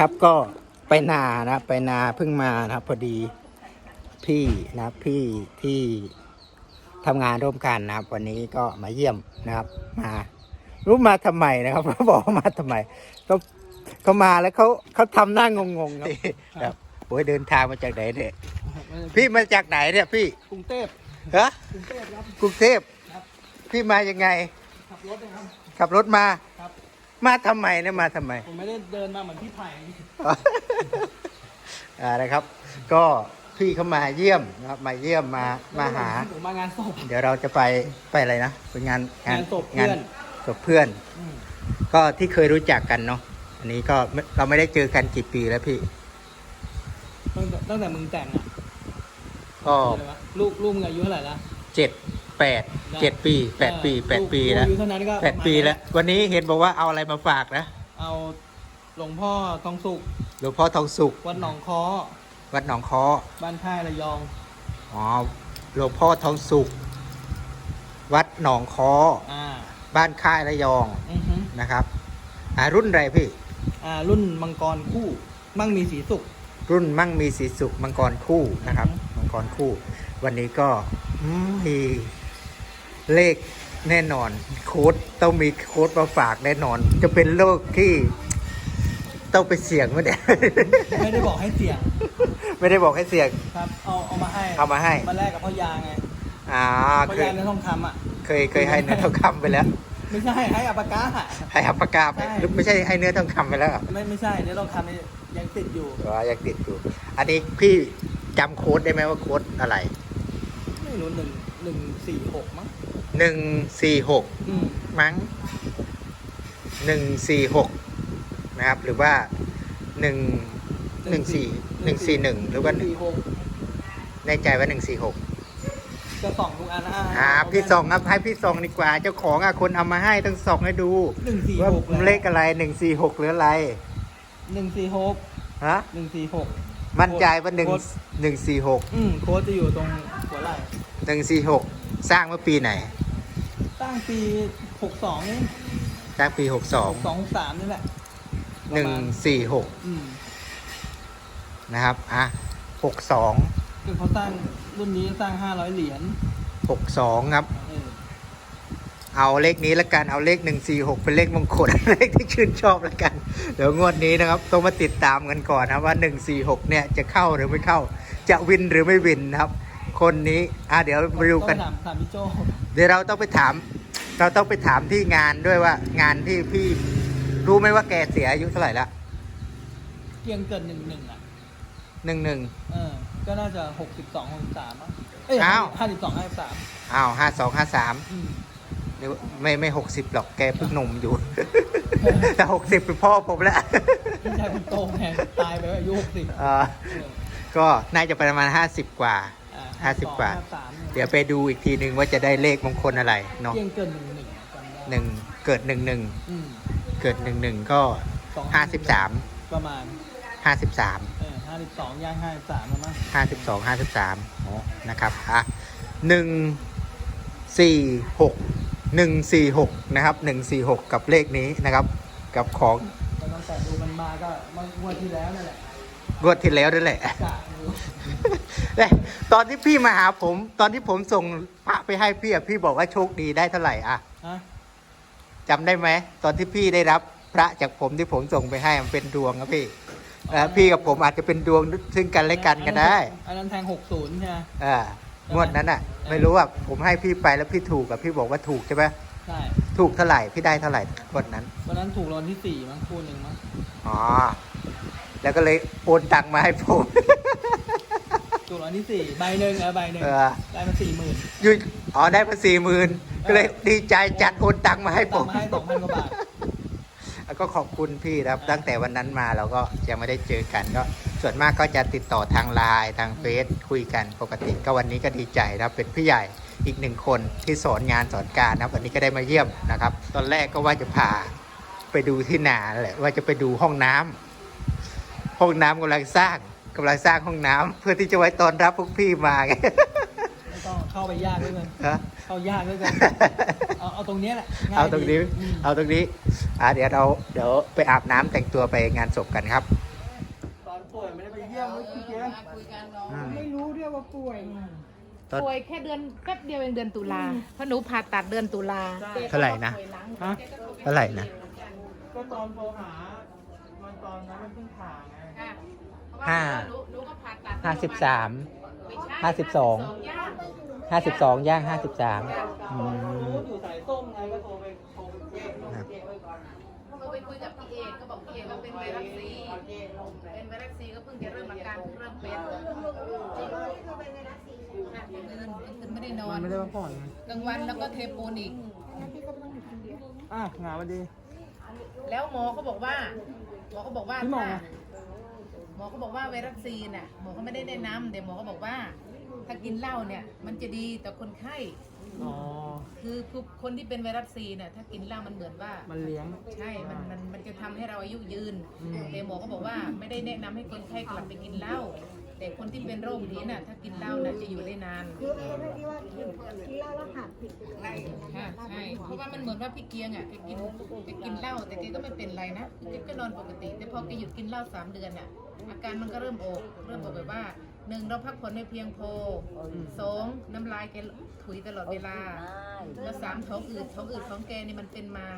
นะครับก็ไปนานะไปนาเพิ่งมานะครับ พอดีพี่นะครับพี่ที่ทำงานร่วมกันนะครับ วันนี้ก็มาเยี่ยมนะครับ มารู้มาทำไมนะครับเขาบอกว่ามาทำไมก็เขามาแล้วเขาเขาทำหน้างงๆครับแบบโอ้ยเดินทางมาจากไหนเนี่ยพี่มาจากไหนเนี่ยพี่กรุงเทพฮะกรุงเทพครับกรุงเทพครับพี่มายังไง ขับรถนะครับขับรถมาครับ มาทำไมเนี่ยมาทำไม ผมไม่ได้เดินมาเหมือนพี่ไผ่อ่านะครับ ก็พี่เขามาเยี่ยมนะครับมาเยี่ยมมามาหา ผมมางานศพ เดี๋ยวเราจะไปไปอะไรนะเป็นงานงานศพเพื่อน ศพเพื่อน อืมก็ที่เคยรู้จักกันเนาะอันนี้ก็ไม่เราไม่ได้เจอกันกี่ปีแล้วพี่ ตั้งแต่ตั้งแต่มึงแต่งอะก็อะไรวะลูกลูกมึงอายุเท่าไหร่ละเจ็ด แปดเจ็ดปีแปดปีแปดปีแล้วอายุเท่านั้นก็แปดปีแล้ว วันนี้เห็นบอกว่าเอาอะไรมาฝากนะ เอาหลวงพ่อทองสุกหลวงพ่อทองสุขวัดหนองค้อวัดหนองคอบ้านค่ายระยองอ๋อหลวงพ่อทองสุขวัดหนองคออ่าบ้านค่ายระยองอือฮึนะครับอ่ารุ่นอะไรพี่ อ่ารุ่นมังกรคู่ มั่งมีสีสุก รุ่นมั่งมีสีสุขมังกรคู่นะครับอือฮึมังกรคู่ วันนี้ก็อืมมี เลขแน่นอน โค้ดต้องมีโค้ดมาฝากแน่นอน จะเป็นโลกที่ต้องไปเสี่ยงไหมเนี่ยไม่ได้บอกให้เสี่ยงไม่ได้บอกให้เสี่ยงครับเอาเอามาให้เอามาให้มาแลกกับพ่อยาไงอ่าพ่อเคยยาในทองคำอะเคยเคยให้เนื้อทองคำไปแล้ว ไม่ใช่ให้อัปปากาอะให้อัปปากาไปใช่หรือไม่ใช่ให้เนื้อทองคำไปแล้วเหรอไม่ไม่ใช่ในทองคำนี่ยังติดอยู่อ๋อยังติดอยู่อันนี้พี่จำโค้ดได้ไหมว่าโค้ดอะไร ไม่รู้หนึ่งหนึ่งสี่หกมั้ง หนึ่งสี่หกอืมมั้งหนึ่งสี่หกนะครับ หรือว่าหนึ่งหนึ่งสี่หนึ่งสี่หนึ่งหรือว่าหนึ่งสี่หกแน่ใจว่าหนึ่งสี่หกจะส่องทุกอันนะอ่าพี่ส่องครับให้พี่ส่องดีกว่า เจ้าของอะคนเอามาให้ต้องส่องให้ดูหนึ่งสี่ว่าหกเลขอะไรหนึ่งสี่หกหรืออะไรหนึ่งสี่หกฮะหนึ่งสี่หกมั่นใจว่าหนึ่งโค้ดหนึ่งสี่หกอืมโค้ดจะอยู่ตรงหัวไหล่หนึ่งสี่หกสร้างเมื่อปีไหน ตั้งปีหกสองนี่สร้างปีหกสองหกสองหกสามนี่แหละหนึ่งสี่หกอืมนะครับอะหกสองคือเขาสร้างรุ่นนี้สร้างห้าร้อยเหรียญหกสองครับ เออเอาเลขนี้ละกันเอาเลขหนึ่งสี่หกเป็นเลขมงคล เลขที่ชื่นชอบละกัน เดี๋ยวงวดนี้นะครับ ต้องมาติดตามกันก่อนนะว่าหนึ่งสี่หกเนี่ยจะเข้าหรือไม่เข้า จะวินหรือไม่วินนะครับ คนนี้อะเดี๋ยวมาดูกัน ต้องถามถามพี่โจเดี๋ยวเราต้องไปถาม เราต้องไปถามที่งานด้วยว่า งานที่พี่รู้ไหมว่าแกเสียอายุเท่าไหร่ละเกียงเกินหนึ่งหนึ่งอะ หนึ่งหนึ่ง เออ ก็น่าจะหกสิบสองหกสามมั้งเอ้ยอ้าว ห้าสิบสองห้าสิบสามอ้าวห้าสองห้าสามอืมไม่ไม่หกสิบหรอกแกเพิ่งหนุ่มอยู่ แต่หกสิบเป็นพ่อผมแล้ว พี่ชายคนโตไงตายไปอายุหกสิบเออก็น่าจะประมาณห้าสิบกว่า ห้าสิบกว่าสามเดี๋ยวไปดูอีกทีหนึ่งว่าจะได้เลขมงคลอะไรเนาะเกียงเกินหนึ่งหนึ่งจำได้หนึ่งเกิดหนึ่งหนึ่งอืมเกิดหนึ่งหนึ่งก็สองห้าสิบสามประมาณห้าสิบสามเออห้าสิบสองย่างห้าสิบสามแล้วมั้งห้าสิบสองห้าสิบสามนะครับอะหนึ่งสี่หกหนึ่งสี่หกนะครับหนึ่งสี่หกกับเลขนี้นะครับ กับของก็ตั้งแต่ดูมันมาก็เมื่องวดที่แล้วนั่นแหละ งวดที่แล้วนั่นแหละกะดูเอ้ยตอนที่พี่มาหาผม ตอนที่ผมส่งพระไปให้พี่อะพี่บอกว่าโชคดีได้เท่าไหร่อะฮะจำได้ไหมตอนที่พี่ได้รับพระจากผมที่ผมส่งไปให้มันเป็นดวงครับพี่แล้วพี่กับผมอาจจะเป็นดวงซึ่งกันและกันก็ได้อันนั้นแทงหกศูนย์ใช่ไหมเอ่างวดนั้นอะ ไม่รู้ว่าผมให้พี่ไปแล้วพี่ถูกกับพี่บอกว่าถูกใช่ไหมใช่ถูกเท่าไหร่พี่ได้เท่าไหร่งวดนั้นวันนั้นถูกรางวัลที่สี่มั้งคู่หนึ่งมั้งอ๋อ แล้วก็เลยโอนตังค์มาให้ผม ถูกรางวัลที่สี่ใบหนึ่งเออใบหนึ่งเออ ได้มาสี่หมื่นอยู่อ๋อได้มาสี่หมื่นก็เลยดีใจจัดโอนตังค์มาให้ผตังม มาให้สองพันกว่าบาท แล้วก็ขอบคุณพี่นะครับ ตั้งแต่วันนั้นมาเราก็ยังไม่ได้เจอกันก็ส่วนมากก็จะติดต่อทางไลน์ทางเฟซคุยกันปกติก็วันนี้ก็ดีใจนะครับ เป็นพี่ใหญ่อีกหนึ่งคนที่สอนงานสอนการนะครับ วันนี้ก็ได้มาเยี่ยมนะครับ ตอนแรกก็ว่าจะพาไปดูที่นาแหละว่าจะไปดูห้องน้ำ ห้องน้ำกำลังสร้างกำลังสร้างห้องน้ำเพื่อที่จะไว้ตอนรับพวกพี่มาไง ไม่ต้องเข้าไปยากด้วยกันฮะ เข้ายากด้วยกันเอาเอาตรงเนี้ยแหละง่ยเอาตรงนี้ ดีมเอาตรงนี้อ่าเดี๋ยวเราเดี๋ยวไปอาบน้ำแต่งตัวไปงานศพกันครับป่วยไม่ได้ไปเยี่ยมไม่ขี้เกียจคุยกันเนาะอืมไม่รู้ด้วยว่าป่วย ตอน ป่วยแค่เดือนแป๊บเดียวเองเดือนตุลาเพราะหนูผ่าตัดเดือนตุลาเท่าไหร่นะฮะเท่าไหร่นะ ก็ตอนโทรหา มันตอนนั้นมันเพิ่งผ่าไงค่ะเพระว่ ห้าหนูหนูก็ผ่าตัดห้าสิบสามไม่ใช่ห้าสิบสองย่างห้าสิบสองย่างห้าสิบสามอืรู้มอยู่สายส้มไงก็โทรไปโทรไปเจ๊กครับเจ๊กไว้ก่อนก็ไปคุยกับพี่เอกก็บอกพี่เอกว่าเป็นไวรัสซีเป็นไวรัสซีก็เพิ่งจะเริ่มอาการเพิ่งเริ่มเป็นอะคืนคืนไม่ได้นอมันนไม่ได้พักผ่อนไงกลางวันแล้วก็เทปูนอีกอะงานวันดี แล้วหมอเขาบอกว่าหมอเขาบอกว่าพี่หมอถ้าห มอเขาบอกว่าไวรัสซีน่ะหมอเขาไม่ได้แนะนำแต่หมอเขาบอกว่า ถ้ากินเหล้าเนี่ยมันจะดีต่อคนไข้ อ๋อ คือคือคนที่เป็นไวรัสซีเนี่ยถ้ากินเหล้ามันเหมือนว่ามันเลี้ยง ใช่ มันมันมันจะทำให้เราอายุยืนอืม แต่หมอก็บอกว่าไม่ได้แนะนำให้คนไข้กลับไปกินเหล้าแต่คนที่เป็นโรคนี้น่ะถ้ากินเหล้าน่ะจะอยู่ได้นานคือไอ้เรื่องที่ว่ากินกินเหล้าแล้วหักผิดอะไรอย่างเงี้ยค่ะใช่เพราะว่ามันเหมือนว่าพี่เกียงอะแกกินแกกินเหล้าแต่แกก็ไม่เป็นไรนะแกก็นอนปกติ แต่พอแกหยุดกินเหล้าสามเดือนอะ อาการมันก็เริ่มออกเริ่มออกแบบว่าหนึ่งเราพักผ่อนไม่เพียงพอสองน้ำลายแกถุยตลอดเวลา แล้วสามท้องอืดท้องอืดท้องแกนี่มันเป็นมา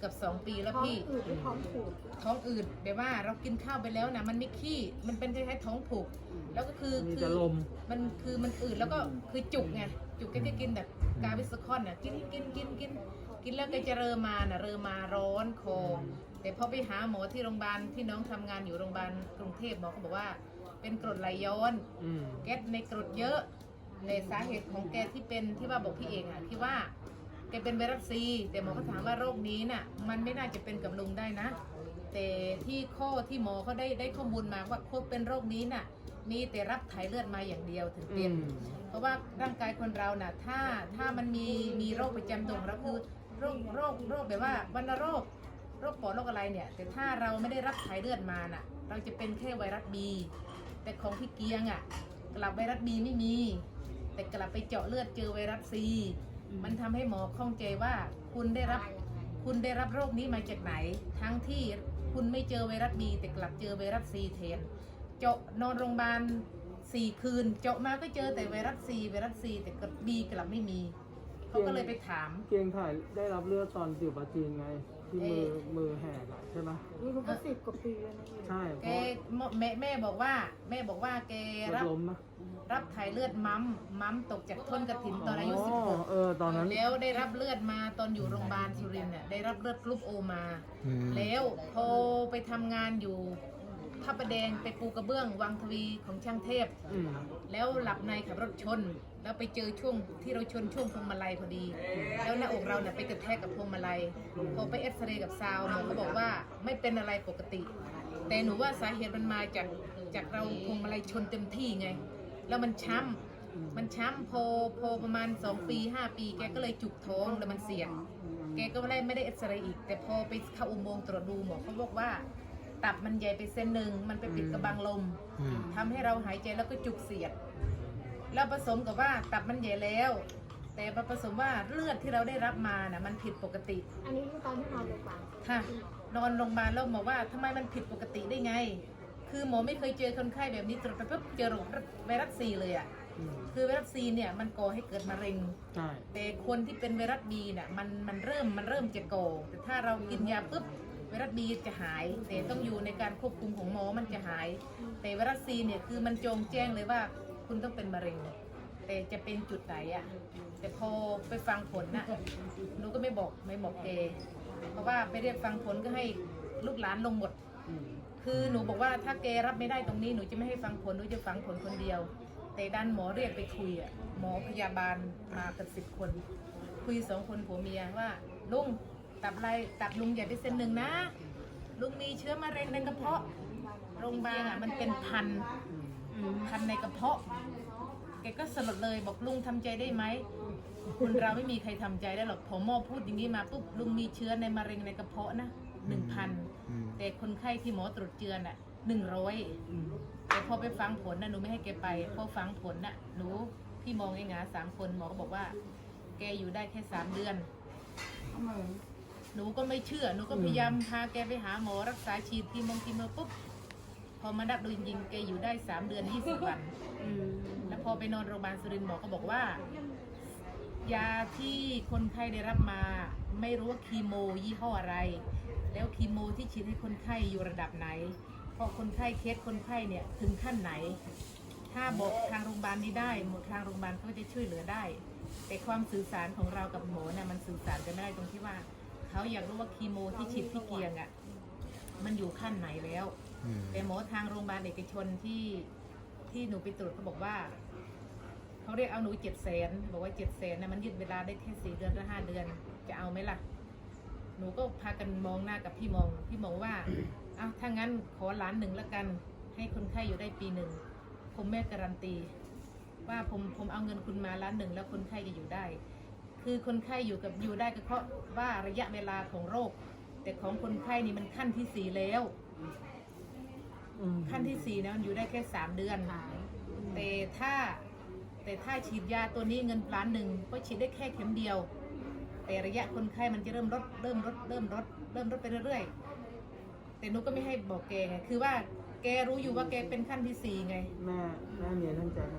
เกับสองปีแล้วท้องพี่อืดที่ท้องผูกท้องอืดแบบว่าเรากินข้าวไปแล้วนะมันไม่ขี้มันเป็นคล้ายๆท้องผูก แล้วก็คือมีคืแต่ลมมันคือมันอืดแล้วก็คือจุกไงจุกแกก็กินแบบกาวิสคอนน่ะกินกินกินกินกินแล้วแกจะเรอมาน่ะเรอมาร้อนคอ แต่พอไปหาหมอที่โรงพยาบาลที่น้องทำงานอยู่โรงพยาบาลกรุงเทพหมอเขาบอกว่า เป็นกรดไหลย้อนอืม แก๊สในกรดเยอะแต่สาเหตุของแกที่เป็นที่ว่าบอกพี่เองอะที่ว่าแกเป็นไวรัสซีแต่หมอเขาถามว่าโรคนี้น่ะ มันไม่น่าจะเป็นกับลุงได้นะ แต่ที่ข้อที่หมอเขาได้ได้ข้อมูลมาว่าคนเป็นโรคนี้น่ะ มีแต่รับถ่ายเลือดมาอย่างเดียวถึงอืเป็นมเพราะว่าร่างกายคนเราน่ะ ถ้าถ้ามันมีมีโรคประจำตัวของเราคือโรคโรคโรคแบบว่าวัณโรค โรคปอดโรคอะไรเนี่ย แต่ถ้าเราไม่ได้รับถ่ายเลือดมาน่ะ เราจะเป็นแค่ไวรัสบีแต่ของพี่เกียงอะ กลับไวรัสบีไม่มี แต่กลับไปเจาะเลือดเจอไวรัสซีมันทำให้หมอข้องใจว่าคุณได้รับคุณได้รับโรคนี้มาจากไหน ทั้งที่คุณไม่เจอไวรัสบีแต่กลับเจอไวรัสซีแทนเจาะนอนโรงพยาบาลสี่คืน เจาะมาก็เจอแต่ไวรัสซีไวรัสซีแต่กลับบีกลับไม่มีเขาก็เลยไปถาม เกียงถ่ายได้รับเลือดตอนอยู่ปาจีนไง ที่มือเอ๊ะมือแหกอะใช่ไหมนี่มันก็สิบกว่าปีแล้วนะใช่เพแกราะแม่แม่บอกว่า แม่บอกว่าแกรถรับล้มนะรับถ่ายเลือดมัมมัมตกจากต้นกระถินตอนอายุสิบหกเออตอนนั้น แล้วได้รับเลือดมาตอนอยู่โรงพยาบาลสุรินทร์เนี่ยได้รับเลือดกรุ๊ปโอมา อืม แล้วพอไปทำงานอยู่พ ระประแดงไปปูกระเบื้องวังทวีของช่างเทพ อืมแล้วหลับในขับรถชน แล้วไปเจอช่วงที่เราชนช่วงพวงมาลัยพอดี แล้วหน้าอกเราเนี่ยไปกระแทกกับพวงมาลัยพอไปเอ็กซเรย์กับซาวด์หมอเขาบอกว่าไม่เป็นอะไรปกติ แต่หนูว่าสาเหตุมันมาจากจากเราพวงมาลัยชนเต็มที่ไง แล้วมันช้ำมันช้ำพอพอประมาณ 2 ปี 5 ปี แกก็เลยจุกท้องแล้วมันเสี่ยง แกก็ไม่ได้ไม่ได้เอ็กซเรย์อีก แต่พอไปเข้าอุโมงค์ตรวจดูหมอเขาบอกว่า ตับมันใหญ่ไปเส้นหนึ่งมันไปปิดกระบังลมอืม ทำให้เราหายใจแล้วก็จุกเสียด แล้วผสมกับว่าตับมันใหญ่แล้ว แต่มาผสมว่าเลือดที่เราได้รับมาน่ะมันผิดปกติ อันนี้คือตอนที่นอนโรงพยาบาลค่ะนอนโรงพยาบาลแล้วหมอว่าทำไมมันผิดปกติได้ไง คือหมอไม่เคยเจอคนไข้แบบนี้ตรวจไปปุ๊บเจอโรคไวรัสซีเลยอะ อืมคือไวรัสซีเนี่ยมันก่อให้เกิดมะเร็ง ใช่แต่คนที่เป็นไวรัสบีเนี่ยมันมันเริ่มมันเริ่มจะก่อแต่ถ้าเรากินยาปุ๊บ ไวรัสบีจะหาย แต่ต้องอยู่ในการควบคุมของหมอมันจะหาย แต่ไวรัสซีเนี่ยคือมันจงแจ้งเลยว่าคุณต้องเป็นมะเร็งแต่จะเป็นจุดไหนอะแต่พอไปฟังผลนะหนูก็ไม่บอกไม่บอกแกเพราะว่าไปเรียกฟังผลก็ให้ลูกหลานลงหมดคือหนูบอกว่าถ้าแกรับไม่ได้ตรงนี้หนูจะไม่ให้ฟังผลหนูจะฟังผลคนเดียว แต่ดันหมอเรียกไปคุยอะหมอพยาบาลมากันสิบคน คุยสองคนผัวเมียว่าลุง ตับอะไรตับลุงใหญ่ไปเส้นหนึ่งนะ ลุงมีเชื้อมะเร็งในกระเพาะโรงพยาบาลอะมันเป็นพันพันในกระเพาะแกก็สลดเลยบอกลุงทำใจได้ไหมคนเราไม่มีใครทำใจได้หรอกพอหมอพูดอย่างนี้มาปุ๊บลุงมีเชื้อในมะเร็งในกระเพาะนะหนึ่งพันอืมแต่คนไข้ที่หมอตรวจเจือนอะหนึ่งร้อยอืมแต่พอไปฟังผลนะหนูไม่ให้แกไปพอฟังผลน่ะหนูพี่มองไอ้หงาสามคนหมอก็บอกว่า แกอยู่ได้แค่สามเดือน หนูก็ไม่เชื่อ หนูก็พยายามพาแกไปหาหมอรักษาฉีดกีโมงกีโมปุ๊บ พอมานับดูจริงๆแกอยู่ได้สามเดือนยี่สิบวัน แล้วพอไปนอนโรงพยาบาลสุรินทร์หมอก็บอกว่า ยาที่คนไข้ได้รับมา ไม่รู้ว่าคีโมยี่ห้ออะไร แล้วคีโมที่ฉีดให้คนไข้อยู่ระดับไหนเพราะคนไข้เคสคนไข้เนี่ยถึงขั้นไหน ถ้าบอกทางโรงพยาบาลนี้ได้หมดทางโรงพยาบาลก็จะช่วยเหลือได้ แต่ความสื่อสารของเรากับหมอเนี่ยมันสื่อสารกันไม่ได้ตรงที่ว่า เขาอยากรู้ว่าคีโมที่ฉีดที่เกียงอะ่ะ มันอยู่ขั้นไหนแล้ว อืม แต่หมอทางโรงพยาบาลเอกชนที่ที่หนูไปตรวจเขาบอกว่า เขาเรียกเอาหนูเจ็ดแสนบอกว่าเจ็ดแสนนะมันยืดเวลาได้แค่สี่เดือนหรือห้าเดือน จะเอาไหมล่ะ หนูก็พากันมองหน้ากับพี่มอง พี่มองว่าเอาถ้างั้นขอล้านหนึ่งแล้วกัน ให้คนไข้อยู่ได้ปีหนึ่ง ผมไม่การันตี ว่าผมผมเอาเงินคุณมาล้านหนึ่งแล้วคนไข้จะอยู่ได้ คือคนไข้อยู่กับอยู่ได้ก็เพราะว่าระยะเวลาของโรค แต่ของคนไข้นี่มันขั้นที่สี่แล้วขั้นที่สี่นะมันอยู่ได้แค่สามเดือนแต่ถ้าแต่ถ้าฉีดยาตัวนี้เงินล้านหนึ่งก็ฉีดได้แค่เข็มเดียว แต่ระยะคนไข้มันจะเริ่มลดเริ่มลดเริ่มลดเริ่มลดไปเรื่อยๆแต่หนุก็ไม่ให้บอกแกไงคือว่าแกรู้อยู่ว่าแกเป็นขั้นที่สี่ไง แม่แม่เมียท่านใจไหม